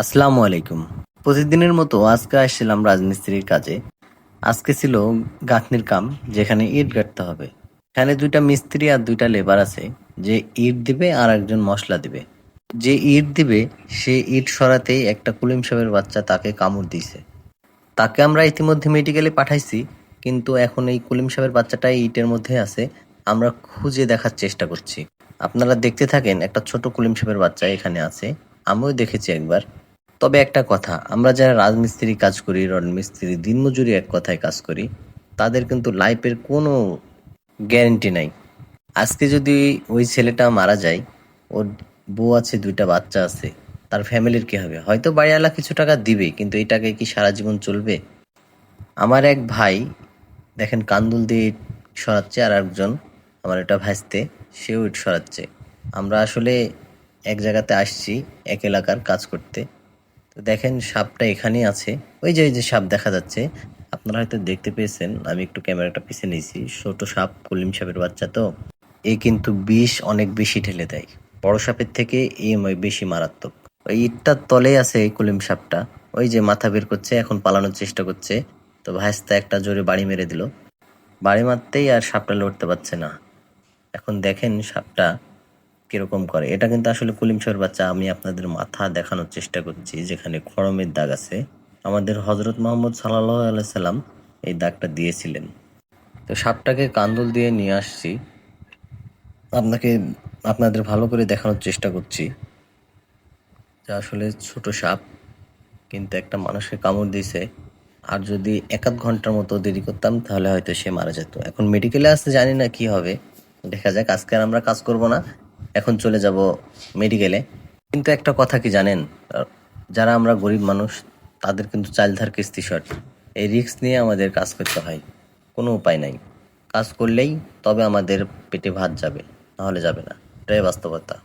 আসসালামু আলাইকুম। প্রতিদিনের মতো আজকে আসছিলাম রাজমিস্ত্রির কাজে। আজকে ছিল গাঁথনির কাম, যেখানে ইট গাঁথতে হবে। এখানে দুইটা মিস্ত্রি আর দুইটা লেবার আছে, যে ইট দিবে আর একজন মশলা দিবে। যে ইট দিবে, সে ইট সরাতেই একটা কুলিম সাহেবের বাচ্চা তাকে কামড় দিয়েছে। তাকে আমরা ইতিমধ্যে মেডিকেলে পাঠাইছি, কিন্তু এখন এই কুলিম সাহেবের বাচ্চাটা ইটের মধ্যে আছে, আমরা খুঁজে দেখার চেষ্টা করছি। আপনারা দেখতে থাকেন, একটা ছোট কুলিম সাহেবের বাচ্চা এখানে আছে। আমিও দেখেছি একবার। তবে একটা কথা, আমরা যারা রাজমিস্ত্রি কাজ করি রড মিস্ত্রি দিনমজুরি এক কথায় কাজ করি, তাদের কিন্তু লাইফের কোনো গ্যারেন্টি নাই। আজকে যদি ওই ছেলেটা মারা যায়, ওর বউ আছে, দুইটা বাচ্চা আছে, তার ফ্যামিলির কি হবে? হয়তো বাড়িওয়ালা কিছু টাকা দিবে, কিন্তু এই টাকায় কি সারা জীবন চলবে? আমার এক ভাই, দেখেন কান্দুল দিয়ে ইট সরাচ্ছে আর একজন আমার এটা ভাসতে সেও ইট সরাচ্ছে। আমরা আসলে এক জায়গাতে আসছি, এক এলাকার কাজ করতে। তো দেখেন সাপটা এখানেই আছে। ওই যে ওই যে সাপ দেখা যাচ্ছে। আপনারা হয়তো দেখতে পেয়েছেন, আমি একটু ক্যামেরাটা পিছিয়ে নিয়েছি। ছোট সাপ, কলিম সাপের বাচ্চা তো। এ কিন্তু বিষ অনেক বেশি ঢেলে দেয়। বড় সাপের থেকে এ বেশি মারাত্মক। ওই ইটটার তলে আছে এই কলিম সাপটা। ওই যে মাথা বের করছে, এখন পালানোর চেষ্টা করছে। তো ভাইস্তা একটা জোরে বাড়ি মেরে দিল। বাড়ি মারতেই আর সাপটা লড়তে পারছে না। এখন দেখেন সাপটা কীরকম করে? এটা কিন্তু আসলে কুলিম সাহের বাচ্চা, আমি আপনাদের মাথা দেখানোর চেষ্টা করছি, যেখানে খড়মের দাগ আছে। আমাদের হজরত মোহাম্মদ সাল্লাহ সাল্লাম এই দাগটা দিয়েছিলেন। তো সাপটাকে কান্দুল দিয়ে নিয়ে আসছি। আপনাকে, আপনাদের ভালো করে দেখানোর চেষ্টা করছি। যে আসলে ছোট সাপ, কিন্তু একটা মানুষকে কামড় দিয়েছে। আর যদি এক আধ ঘণ্টার মতো দেরি করতাম, তাহলে হয়তো সে মারা যেত। এখন মেডিকেলে আসতে জানি না কি হবে। দেখা যাক, আজকে আর আমরা কাজ করব না। এখন চলে যাব মেডিকেলে কিন্তু একটা কথা কি জানেন? যারা আমরা গরিব মানুষ, তাদের কিন্তু চালধার কিস্তি শর্ট এই রিস্ক নিয়ে আমাদের কাজ করতে হয়। কোনো উপায় নাই। কাজ করলেই তবে আমাদের পেটে ভাত যাবে, নাহলে যাবে না। এটাই বাস্তবতা।